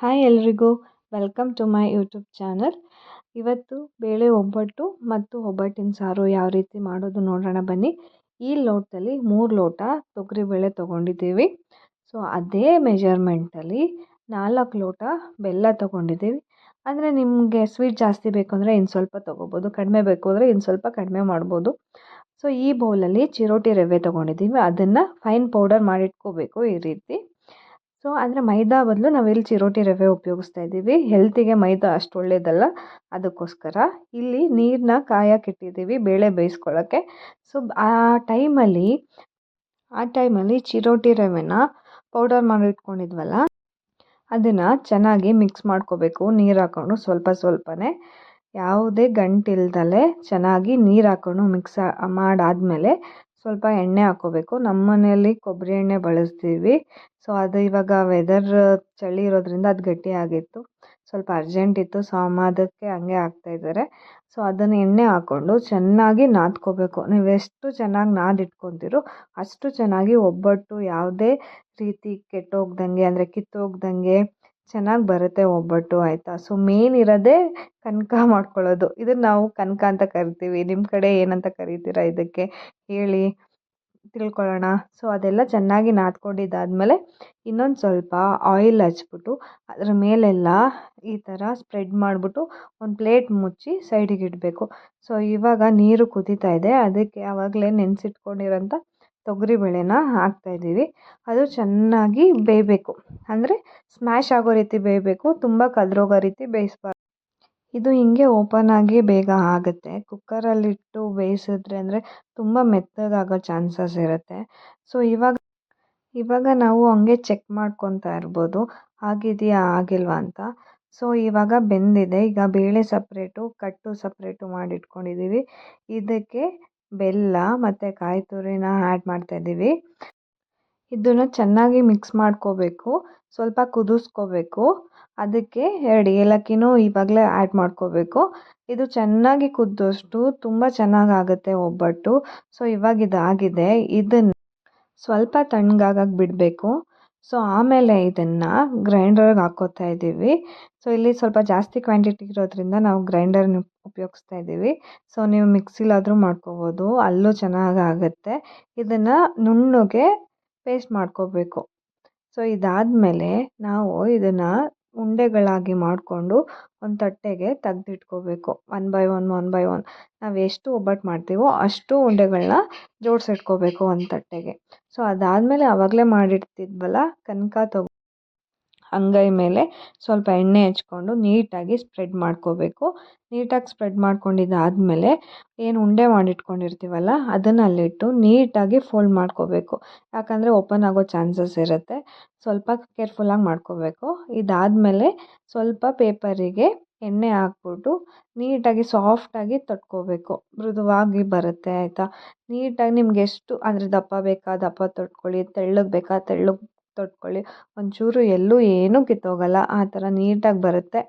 Hi ಎಲ್ರಿಗೂ welcome to my YouTube channel ಇವತ್ತು ಬೇಳೆ ಒಬ್ಬಟ್ಟು ಮತ್ತು ಒಬ್ಬಟ್ಟಿನ ಸಾರು ಯಾವ ರೀತಿ ಮಾಡೋದು ನೋಡೋಣ ಬನ್ನಿ. ಈ ಲೋಟದಲ್ಲಿ ಮೂರು ಲೋಟ ತೊಗರಿಬೇಳೆ ತೊಗೊಂಡಿದ್ದೀವಿ. ಸೊ ಅದೇ ಮೆಜರ್ಮೆಂಟಲ್ಲಿ ನಾಲ್ಕು ಲೋಟ ಬೆಲ್ಲ ತೊಗೊಂಡಿದ್ದೀವಿ. ಅಂದರೆ ನಿಮಗೆ ಸ್ವೀಟ್ ಜಾಸ್ತಿ ಬೇಕು ಅಂದರೆ ಇನ್ನು ಸ್ವಲ್ಪ ತೊಗೋಬೋದು, ಕಡಿಮೆ ಬೇಕು ಅಂದರೆ ಇನ್ನು ಸ್ವಲ್ಪ ಕಡಿಮೆ ಮಾಡ್ಬೋದು. ಸೊ ಈ ಬೌಲಲ್ಲಿ ಚಿರೋಟಿ ರವೆ ತೊಗೊಂಡಿದ್ದೀವಿ. ಅದನ್ನು ಫೈನ್ ಪೌಡರ್ ಮಾಡಿಟ್ಕೋಬೇಕು ಈ ರೀತಿ. ಸೊ ಅಂದರೆ ಮೈದಾ ಬದಲು ನಾವಿಲ್ಲಿ ಚಿರೋಟಿ ರವೆ ಉಪಯೋಗಿಸ್ತಾ ಇದ್ದೀವಿ. ಹೆಲ್ತಿಗೆ ಮೈದಾ ಅಷ್ಟು ಒಳ್ಳೆಯದಲ್ಲ ಅದಕ್ಕೋಸ್ಕರ ಇಲ್ಲಿ ನೀರನ್ನ ಕಾಯಕ್ಕಿಟ್ಟಿದ್ದೀವಿ ಬೇಳೆ ಬೇಯಿಸ್ಕೊಳ್ಳೋಕ್ಕೆ ಸೊ ಆ ಟೈಮಲ್ಲಿ ಆ ಟೈಮಲ್ಲಿ ಚಿರೋಟಿ ರವೆನ ಪೌಡರ್ ಮಾಡಿ ಇಟ್ಕೊಂಡಿದ್ವಲ್ಲ, ಅದನ್ನು ಚೆನ್ನಾಗಿ ಮಿಕ್ಸ್ ಮಾಡ್ಕೋಬೇಕು. ನೀರು ಹಾಕೊಂಡು ಸ್ವಲ್ಪ ಸ್ವಲ್ಪನೇ. ಯಾವುದೇ ಗಂಟಿಲ್ದಲೆ ಚೆನ್ನಾಗಿ ನೀರು ಹಾಕೊಂಡು ಮಿಕ್ಸ್ ಮಾಡಾದಮೇಲೆ ಸ್ವಲ್ಪ ಎಣ್ಣೆ ಹಾಕ್ಕೋಬೇಕು ನಮ್ಮ ಮನೆಯಲ್ಲಿ ಕೊಬ್ಬರಿ ಎಣ್ಣೆ ಬಳಸ್ತೀವಿ. ಸೊ ಅದು ಇವಾಗ ವೆದರ್ ಚಳಿ ಇರೋದ್ರಿಂದ ಅದು ಗಟ್ಟಿಯಾಗಿತ್ತು ಸ್ವಲ್ಪ ಅರ್ಜೆಂಟ್ ಇತ್ತು ಅದಕ್ಕೆ ಹಂಗೆ ಹಾಕ್ತಾಯಿದ್ದಾರೆ ಸೊ ಅದನ್ನು ಎಣ್ಣೆ ಹಾಕ್ಕೊಂಡು ಚೆನ್ನಾಗಿ ನಾದ್ಕೋಬೇಕು. ನೀವು ಎಷ್ಟು ಚೆನ್ನಾಗಿ ನಾದಿಟ್ಕೊತೀರೋ ಅಷ್ಟು ಚೆನ್ನಾಗಿ ಒಬ್ಬಟ್ಟು ಯಾವುದೇ ರೀತಿ ಕೆಟ್ಟೋಗ್ದಂಗೆ, ಅಂದರೆ ಕಿತ್ತೋಗ್ದಂಗೆ ಚೆನ್ನಾಗಿ ಬರುತ್ತೆ ಒಬ್ಬಟ್ಟು, ಆಯಿತಾ? ಸೊ ಮೇನ್ ಇರೋದೇ ಕನಕ ಮಾಡ್ಕೊಳ್ಳೋದು. ಇದನ್ನು ನಾವು ಕನಕ ಅಂತ ಕರಿತೀವಿ. ನಿಮ್ಮ ಕಡೆ ಏನಂತ ಕರಿತೀರಾ ಇದಕ್ಕೆ? ಹೇಳಿ, ತಿಳ್ಕೊಳ್ಳೋಣ. ಸೊ ಅದೆಲ್ಲ ಚೆನ್ನಾಗಿ ನಾದ್ಕೊಂಡಿದ್ದಾದಮೇಲೆ ಇನ್ನೊಂದು ಸ್ವಲ್ಪ ಆಯಿಲ್ ಹಚ್ಬಿಟ್ಟು, ಅದರ ಮೇಲೆಲ್ಲ ಈ ಥರ ಸ್ಪ್ರೆಡ್ ಮಾಡಿಬಿಟ್ಟು ಒಂದು ಪ್ಲೇಟ್ ಮುಚ್ಚಿ ಸೈಡಿಗೆ ಇಡಬೇಕು. ಸೊ ಇವಾಗ ನೀರು ಕುದೀತಾ ಇದೆ. ಅದಕ್ಕೆ ಆವಾಗಲೇ ನೆನೆಸಿಟ್ಕೊಂಡಿರೋಂಥ ತೊಗರಿಬೇಳೆನ ಹಾಕ್ತಾಯಿದ್ದೀವಿ ಅದು ಚೆನ್ನಾಗಿ ಬೇಯಬೇಕು. ಅಂದರೆ ಸ್ಮ್ಯಾಶ್ ಆಗೋ ರೀತಿ ಬೇಯಬೇಕು. ತುಂಬ ಕದ್ರೋಗೋ ರೀತಿ ಬೇಯಿಸ್ಬಾರ್ದು. ಇದು ಹೀಗೆ ಓಪನ್ ಆಗಿ ಬೇಗ ಆಗುತ್ತೆ. ಕುಕ್ಕರಲ್ಲಿಟ್ಟು ಬೇಯಿಸಿದ್ರೆ ಅಂದರೆ ತುಂಬ ಮೆತ್ತಗಾಗೋ ಚಾನ್ಸಸ್ ಇರುತ್ತೆ. ಸೊ ಇವಾಗ ಇವಾಗ ನಾವು ಹಂಗೆ ಚೆಕ್ ಮಾಡ್ಕೊತಾ ಇರ್ಬೋದು. ಆಗಿದೆಯಾ, ಆಗಿಲ್ವಾ ಅಂತ. ಸೊ ಇವಾಗ ಬೆಂದಿದೆ. ಈಗ ಬೇಳೆ ಸಪ್ರೇಟು ಕಟ್ಟು ಸಪ್ರೇಟು ಮಾಡಿಟ್ಕೊಂಡಿದ್ದೀವಿ. ಇದಕ್ಕೆ ಬೆಲ್ಲ ಮತ್ತು ಕಾಯಿ ತುರಿನ ಆ್ಯಡ್ ಮಾಡ್ತಾಯಿದ್ದೀವಿ ಇದನ್ನು ಚೆನ್ನಾಗಿ ಮಿಕ್ಸ್ ಮಾಡ್ಕೋಬೇಕು. ಸ್ವಲ್ಪ ಕುದಿಸ್ಕೋಬೇಕು. ಅದಕ್ಕೆ ಎರಡು ಏಲಕ್ಕಿನೂ ಇವಾಗಲೇ ಆ್ಯಡ್ ಮಾಡ್ಕೋಬೇಕು. ಇದು ಚೆನ್ನಾಗಿ ಕುದ್ದಷ್ಟು ತುಂಬ ಚೆನ್ನಾಗಾಗುತ್ತೆ ಒಬ್ಬಟ್ಟು. ಸೊ ಇವಾಗ ಇದಾಗಿದೆ. ಇದನ್ನು ಸ್ವಲ್ಪ ತಣ್ಣಗಾಗಕ್ಕೆ ಬಿಡಬೇಕು. ಸೊ ಆಮೇಲೆ ಇದನ್ನು ಗ್ರೈಂಡರ್ಗೆ ಹಾಕೋತಾ ಇದ್ದೀವಿ. ಸೊ ಇಲ್ಲಿ ಸ್ವಲ್ಪ ಜಾಸ್ತಿ ಕ್ವಾಂಟಿಟಿ ಇರೋದ್ರಿಂದ ನಾವು ಗ್ರೈಂಡರ್ನ ಉಪಯೋಗಿಸ್ತಾ ಇದ್ದೀವಿ. ಸೊ ನೀವು ಮಿಕ್ಸಿಲಾದರೂ ಮಾಡ್ಕೋಬೋದು. ಅಲ್ಲೂ ಚೆನ್ನಾಗಾಗುತ್ತೆ ಇದನ್ನು ನುಣ್ಣಗೆ ಪೇಸ್ಟ್ ಮಾಡ್ಕೋಬೇಕು. ಸೊ ಇದಾದಮೇಲೆ ನಾವು ಇದನ್ನು ಉಂಡೆಗಳಾಗಿ ಮಾಡಿಕೊಂಡು ಒಂದು ತಟ್ಟೆಗೆ ತೆಗ್ದಿಟ್ಕೋಬೇಕು. One by one one by one ನಾವು ಎಷ್ಟು ಒಬ್ಬಟ್ಟು ಮಾಡ್ತೀವೋ ಅಷ್ಟು ಉಂಡೆಗಳನ್ನ ಜೋಡಿಸಿಟ್ಕೋಬೇಕು ಒಂದು ತಟ್ಟೆಗೆ. ಸೊ ಅದಾದಮೇಲೆ ಆವಾಗಲೇ ಮಾಡಿಡ್ತಿದ್ವಲ್ಲ ಕನಕ ತಗೊ ಅಂಗೈ ಮೇಲೆ ಸ್ವಲ್ಪ ಎಣ್ಣೆ ಹಚ್ಕೊಂಡು ನೀಟಾಗಿ ಸ್ಪ್ರೆಡ್ ಮಾಡ್ಕೋಬೇಕು. ನೀಟಾಗಿ ಸ್ಪ್ರೆಡ್ ಮಾಡ್ಕೊಂಡಿದ್ದಾದಮೇಲೆ ಏನು ಉಂಡೆ ಮಾಡಿಟ್ಕೊಂಡಿರ್ತೀವಲ್ಲ ಅದನ್ನು ಅಲ್ಲಿಟ್ಟು ನೀಟಾಗಿ ಫೋಲ್ಡ್ ಮಾಡ್ಕೋಬೇಕು. ಯಾಕಂದರೆ ಓಪನ್ ಆಗೋ ಚಾನ್ಸಸ್ ಇರುತ್ತೆ. ಸ್ವಲ್ಪ ಕೇರ್ಫುಲ್ಲಾಗಿ ಮಾಡ್ಕೋಬೇಕು. ಇದಾದಮೇಲೆ ಸ್ವಲ್ಪ ಪೇಪರಿಗೆ ಎಣ್ಣೆ ಹಾಕ್ಬಿಟ್ಟು ನೀಟಾಗಿ ಸಾಫ್ಟಾಗಿ ತೊಟ್ಕೋಬೇಕು. ಮೃದುವಾಗಿ ಬರುತ್ತೆ, ಆಯಿತಾ? ನೀಟಾಗಿ ನಿಮ್ಗೆ ಎಷ್ಟು, ಅಂದರೆ ದಪ್ಪ ಬೇಕಾ, ದಪ್ಪ ತಟ್ಕೊಳ್ಳಿ, ತೆಳ್ಳಗೆ ಬೇಕಾ, ತೆಳ್ಳಗೆ ತಟ್ಕೊಳ್ಳಿ. ಒಂಚೂರು ಎಲ್ಲೂ ಏನೂ ಕಿತ್ತೋಗಲ್ಲ. ಆ ಥರ ನೀಟಾಗಿ ಬರುತ್ತೆ.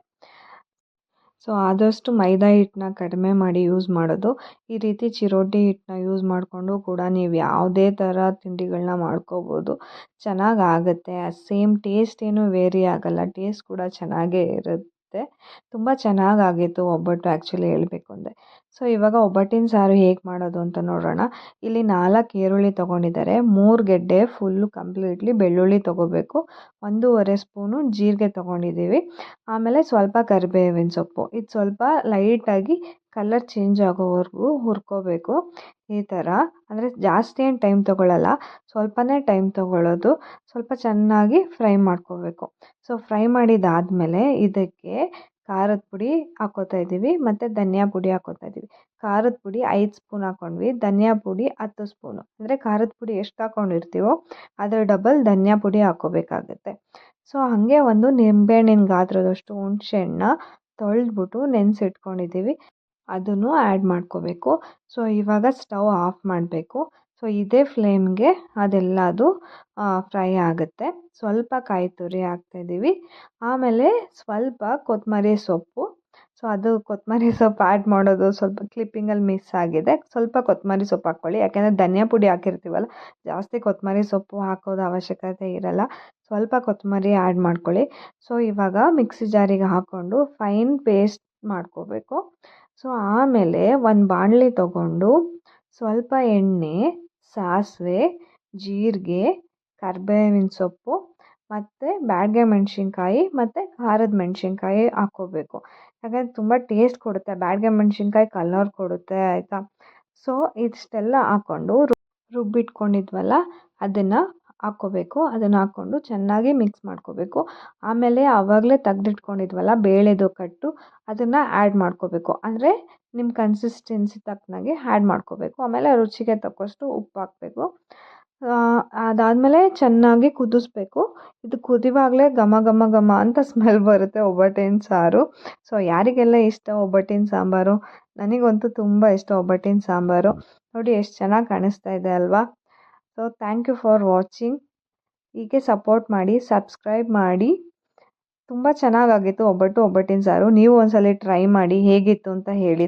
ಸೊ, ಆದಷ್ಟು ಮೈದಾ ಹಿಟ್ಟನ್ನ ಕಡಿಮೆ ಮಾಡಿ ಯೂಸ್ ಮಾಡೋದು. ಈ ರೀತಿ ಚಿರೋಟಿ ಹಿಟ್ಟನ್ನ ಯೂಸ್ ಮಾಡಿಕೊಂಡು ಕೂಡ ನೀವು ಯಾವುದೇ ಥರ ತಿಂಡಿಗಳನ್ನ ಮಾಡ್ಕೋಬೋದು. ಚೆನ್ನಾಗಿ ಆಗುತ್ತೆ. ಆ ಸೇಮ್ ಟೇಸ್ಟ್ ಏನು ವೇರಿ ಆಗಲ್ಲ. ಟೇಸ್ಟ್ ಕೂಡ ಚೆನ್ನಾಗೇ ಇರುತ್ತೆ. ತುಂಬ ಚೆನ್ನಾಗಾಗಿತ್ತು ಒಬ್ಬಟ್ಟು ಆ್ಯಕ್ಚುಲಿ ಹೇಳಬೇಕು ಅಂದರೆ. ಸೊ ಇವಾಗ ಒಬ್ಬಟ್ಟಿನ ಸಾರು ಹೇಗೆ ಮಾಡೋದು ಅಂತ ನೋಡೋಣ. ಇಲ್ಲಿ ನಾಲ್ಕು ಈರುಳ್ಳಿ ತೊಗೊಂಡಿದ್ದಾರೆ. ಮೂರು ಗೆಡ್ಡೆ ಫುಲ್ಲು ಕಂಪ್ಲೀಟ್ಲಿ ಬೆಳ್ಳುಳ್ಳಿ ತೊಗೋಬೇಕು. ಒಂದೂವರೆ ಸ್ಪೂನು ಜೀರಿಗೆ ತೊಗೊಂಡಿದ್ದೀವಿ. ಆಮೇಲೆ ಸ್ವಲ್ಪ ಕರಿಬೇವಿನ ಸೊಪ್ಪು. ಇದು ಸ್ವಲ್ಪ ಲೈಟಾಗಿ ಕಲರ್ ಚೇಂಜ್ ಆಗೋವರೆಗೂ ಹುರ್ಕೋಬೇಕು. ಈ ಥರ. ಅಂದರೆ ಜಾಸ್ತಿ ಏನು ಟೈಮ್ ತೊಗೊಳ್ಳಲ್ಲ ಸ್ವಲ್ಪನೇ ಟೈಮ್ ತೊಗೊಳ್ಳೋದು ಸ್ವಲ್ಪ ಚೆನ್ನಾಗಿ ಫ್ರೈ ಮಾಡ್ಕೋಬೇಕು. ಸೊ ಫ್ರೈ ಮಾಡಿದಾದಮೇಲೆ ಇದಕ್ಕೆ ಖಾರದ ಪುಡಿ ಹಾಕೋತಾ ಇದ್ದೀವಿ, ಮತ್ತು ಧನಿಯಾ ಪುಡಿ ಹಾಕೋತಾ ಇದ್ದೀವಿ. ಖಾರದ ಪುಡಿ ಐದು ಸ್ಪೂನ್ ಹಾಕ್ಕೊಂಡ್ವಿ ಧನಿಯಾ ಪುಡಿ ಹತ್ತು ಸ್ಪೂನು. ಅಂದರೆ ಖಾರದ ಪುಡಿ ಎಷ್ಟು ಹಾಕ್ಕೊಂಡಿರ್ತೀವೋ ಅದರ ಡಬಲ್ ಧನಿಯಾ ಪುಡಿ ಹಾಕ್ಕೋಬೇಕಾಗತ್ತೆ ಸೊ, ಹಾಗೆ ಒಂದು ನಿಂಬೆಹಣ್ಣಿನ ಗಾತ್ರದಷ್ಟು ಹುಣಸೆ ಹಣ್ಣನ್ನ ತೊಳೆದ್ಬಿಟ್ಟು ನೆನೆಸಿಟ್ಕೊಂಡಿದ್ದೀವಿ. ಅದನ್ನು ಆ್ಯಡ್ ಮಾಡ್ಕೋಬೇಕು. ಸೊ, ಇವಾಗ ಸ್ಟವ್ ಆಫ್ ಮಾಡಬೇಕು. ಸೊ ಇದೇ ಫ್ಲೇಮ್ಗೆ ಅದೆಲ್ಲದು ಫ್ರೈ ಆಗುತ್ತೆ. ಸ್ವಲ್ಪ ಕಾಯಿ ತುರಿ ಹಾಕ್ತಾಯಿದ್ದೀವಿ. ಆಮೇಲೆ ಸ್ವಲ್ಪ ಕೊತ್ತಂಬರಿ ಸೊಪ್ಪು. ಸೊ ಅದು ಕೊತ್ತಂಬರಿ ಸೊಪ್ಪು ಆ್ಯಡ್ ಮಾಡೋದು ಸ್ವಲ್ಪ ಕ್ಲಿಪ್ಪಿಂಗಲ್ಲಿ ಮಿಸ್ ಆಗಿದೆ. ಸ್ವಲ್ಪ ಕೊತ್ತಂಬರಿ ಸೊಪ್ಪು ಹಾಕ್ಕೊಳ್ಳಿ. ಯಾಕೆಂದರೆ ಧನಿಯಾ ಪುಡಿ ಹಾಕಿರ್ತೀವಲ್ಲ, ಜಾಸ್ತಿ ಕೊತ್ತಂಬರಿ ಸೊಪ್ಪು ಹಾಕೋದು ಅವಶ್ಯಕತೆ ಇರಲ್ಲ. ಸ್ವಲ್ಪ ಕೊತ್ತಂಬರಿ ಆ್ಯಡ್ ಮಾಡ್ಕೊಳ್ಳಿ. ಸೊ ಇವಾಗ ಮಿಕ್ಸಿ ಜಾರಿಗೆ ಹಾಕ್ಕೊಂಡು ಫೈನ್ ಪೇಸ್ಟ್ ಮಾಡ್ಕೋಬೇಕು. ಸೊ ಆಮೇಲೆ ಒಂದು ಬಾಣಲಿ ತೊಗೊಂಡು ಸ್ವಲ್ಪ ಎಣ್ಣೆ ಸಾಸಿವೆ, ಜೀರಿಗೆ, ಕರ್ಬೇವಿನ ಸೊಪ್ಪು ಮತ್ತು ಬ್ಯಾಡಗೆ ಮೆಣಸಿನ್ಕಾಯಿ ಮತ್ತು ಖಾರದ ಮೆಣಸಿನ್ಕಾಯಿ ಹಾಕ್ಕೋಬೇಕು. ಯಾಕಂದರೆ ತುಂಬ ಟೇಸ್ಟ್ ಕೊಡುತ್ತೆ, ಬ್ಯಾಡಗೆ ಮೆಣಸಿನ್ಕಾಯಿ ಕಲರ್ ಕೊಡುತ್ತೆ, ಆಯಿತಾ? ಸೊ ಇಷ್ಟೆಲ್ಲ ಹಾಕ್ಕೊಂಡು ರುಬ್ಬಿಟ್ಕೊಂಡಿದ್ವಲ್ಲ, ಅದನ್ನು ಹಾಕ್ಕೋಬೇಕು. ಅದನ್ನು ಹಾಕ್ಕೊಂಡು ಚೆನ್ನಾಗಿ ಮಿಕ್ಸ್ ಮಾಡ್ಕೋಬೇಕು. ಆಮೇಲೆ ಆವಾಗಲೇ ತೆಗ್ದಿಟ್ಕೊಂಡಿದ್ವಲ್ಲ, ಬೇಳೆದು ಕಟ್ಟು, ಅದನ್ನು ಆ್ಯಡ್ ಮಾಡ್ಕೋಬೇಕು. ಅಂದರೆ ನಿಮ್ಮ ಕನ್ಸಿಸ್ಟೆನ್ಸಿ ತಕ್ಕನಾಗೆ ಆ್ಯಡ್ ಮಾಡ್ಕೋಬೇಕು. ಆಮೇಲೆ ರುಚಿಗೆ ತಕ್ಕಷ್ಟು ಉಪ್ಪು ಹಾಕಬೇಕು. ಅದಾದಮೇಲೆ ಚೆನ್ನಾಗಿ ಕುದಿಸ್ಬೇಕು. ಇದು ಕುದಿವಾಗಲೇ ಘಮ ಘಮ ಘಮ ಅಂತ ಸ್ಮೆಲ್ ಬರುತ್ತೆ ಒಬ್ಬಟ್ಟಿನ ಸಾರು. ಸೊ ಯಾರಿಗೆಲ್ಲ ಇಷ್ಟ ಒಬ್ಬಟ್ಟಿನ ಸಾಂಬಾರು? ನನಗಂತೂ ತುಂಬ ಇಷ್ಟ ಒಬ್ಬಟ್ಟಿನ ಸಾಂಬಾರು. ನೋಡಿ, ಎಷ್ಟು ಚೆನ್ನಾಗಿ ಕಾಣಿಸ್ತಾ ಇದೆ ಅಲ್ವಾ? So thank you for watching ಹೀಗೆ ಸಪೋರ್ಟ್ ಮಾಡಿ ಸಬ್ಸ್ಕ್ರೈಬ್ ಮಾಡಿ. ತುಂಬ ಚೆನ್ನಾಗಾಗಿತ್ತು ಒಬ್ಬಟ್ಟು ಒಬ್ಬಟ್ಟಿನ ಸಾರು. ನೀವು ಒಂದ್ಸಲ ಟ್ರೈ ಮಾಡಿ, ಹೇಗಿತ್ತು ಅಂತ ಹೇಳಿ.